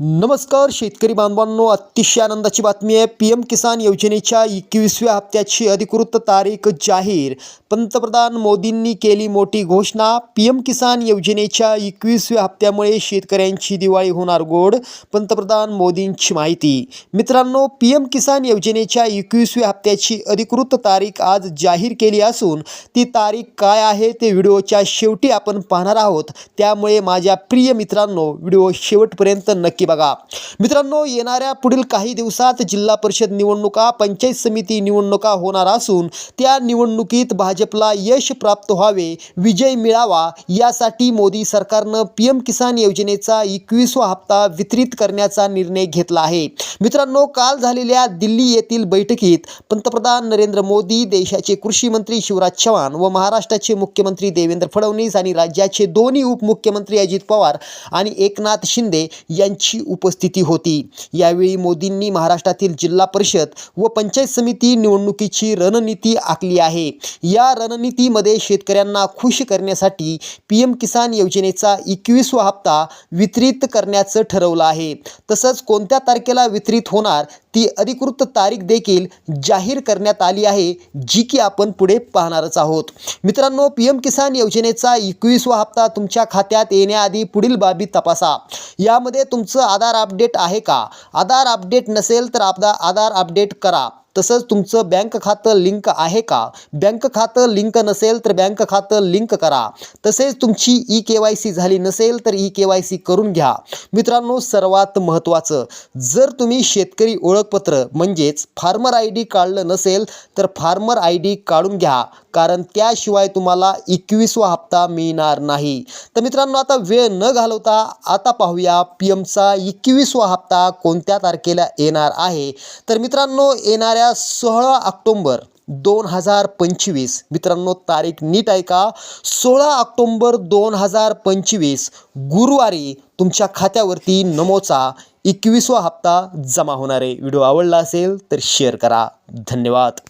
नमस्कार शेतकरी बांधवांनो. अतिशय आनंदाची बातमी आहे. पी एम किसान योजनेच्या एकवीसव्या हप्त्याची अधिकृत तारीख जाहीर. पंतप्रधान मोदींनी केली मोठी घोषणा. पी एम किसान योजनेच्या एकवीसव्या हप्त्यामुळे शेतकऱ्यांची दिवाळी होणार गोड पंतप्रधान मोदींची माहिती. मित्रांनो पी एम किसान योजनेच्या एकवीसव्या हप्त्याची अधिकृत तारीख आज जाहीर केली असून ती तारीख काय आहे ते व्हिडिओच्या शेवटी आपण पाहणार आहोत. त्यामुळे माझ्या प्रिय मित्रांनो व्हिडिओ शेवटपर्यंत नक्की बघा. मित्रांनो येणाऱ्या पुढील काही दिवसात जिल्हा परिषद निवडणुका पंचायत समिती निवडणुका होणार असून त्या निवडणुकीत भाजपला यश प्राप्त व्हावे विजय मिळावा यासाठी मोदी सरकारनं पी एम किसान योजनेचा एकवीसवा हप्ता वितरित करण्याचा निर्णय घेतला आहे. मित्रांनो काल झालेल्या दिल्ली येथील बैठकीत पंतप्रधान नरेंद्र मोदी देशाचे कृषी मंत्री शिवराज चव्हाण व महाराष्ट्राचे मुख्यमंत्री देवेंद्र फडणवीस आणि राज्याचे दोन्ही उपमुख्यमंत्री अजित पवार आणि एकनाथ शिंदे यांची उपस्थिती होती. यावेळी मोदींनी महाराष्ट्रातील जिल्हा परिषद व पंचायत समिती निवडणुकीची रणनीती आखली आहे. या रणनीतीमध्ये शेतकऱ्यांना खुश करण्यासाठी पी एम किसान योजनेचा एकवीसवा हप्ता वितरित करण्याचं ठरवलं आहे. तसंच कोणत्या तारखेला वितरित होणार ती अधिकृत तारीख देखील जाहीर करण्यात आली आहे जी की आपण पुढे पाहणारच आहोत. मित्रांनो पी एम किसान योजनेचा एकवीसवा हप्ता तुमच्या खात्यात येण्याआधी पुढील बाबी तपासा. यामध्ये तुमचं आधार अपडेट आहे का? आधार अपडेट नसेल तर आपदा आधार अपडेट करा. तसंच तुमचं बँक खातं लिंक आहे का? बँक खातं लिंक नसेल तर बँक खातं लिंक करा. तसेच तुमची ई के वाय सी झाली नसेल तर ई के वाय सी करून घ्या. मित्रांनो सर्वात महत्त्वाचं जर तुम्ही शेतकरी ओळखपत्र म्हणजेच फार्मर आय डी काढलं नसेल तर फार्मर आय डी काढून घ्या. कारण त्याशिवाय तुम्हाला एकवीसवा हप्ता मिळणार नाही. तर मित्रांनो आता वेळ न घालवता आता पाहूया पी एमचा एकवीसवा हप्ता कोणत्या तारखेला येणार आहे. तर मित्रांनो येणाऱ्या सोळा ऑक्टोंबर दोन हजार पंचवीस मित्रांनो तारीख नीट ऐका सोळा ऑक्टोंबर दोन हजार पंचवीस गुरुवारी तुमच्या खात्यावरती नमोचा एकवीसवा हप्ता जमा होणार आहे. व्हिडिओ आवडला असेल तर शेअर करा. धन्यवाद.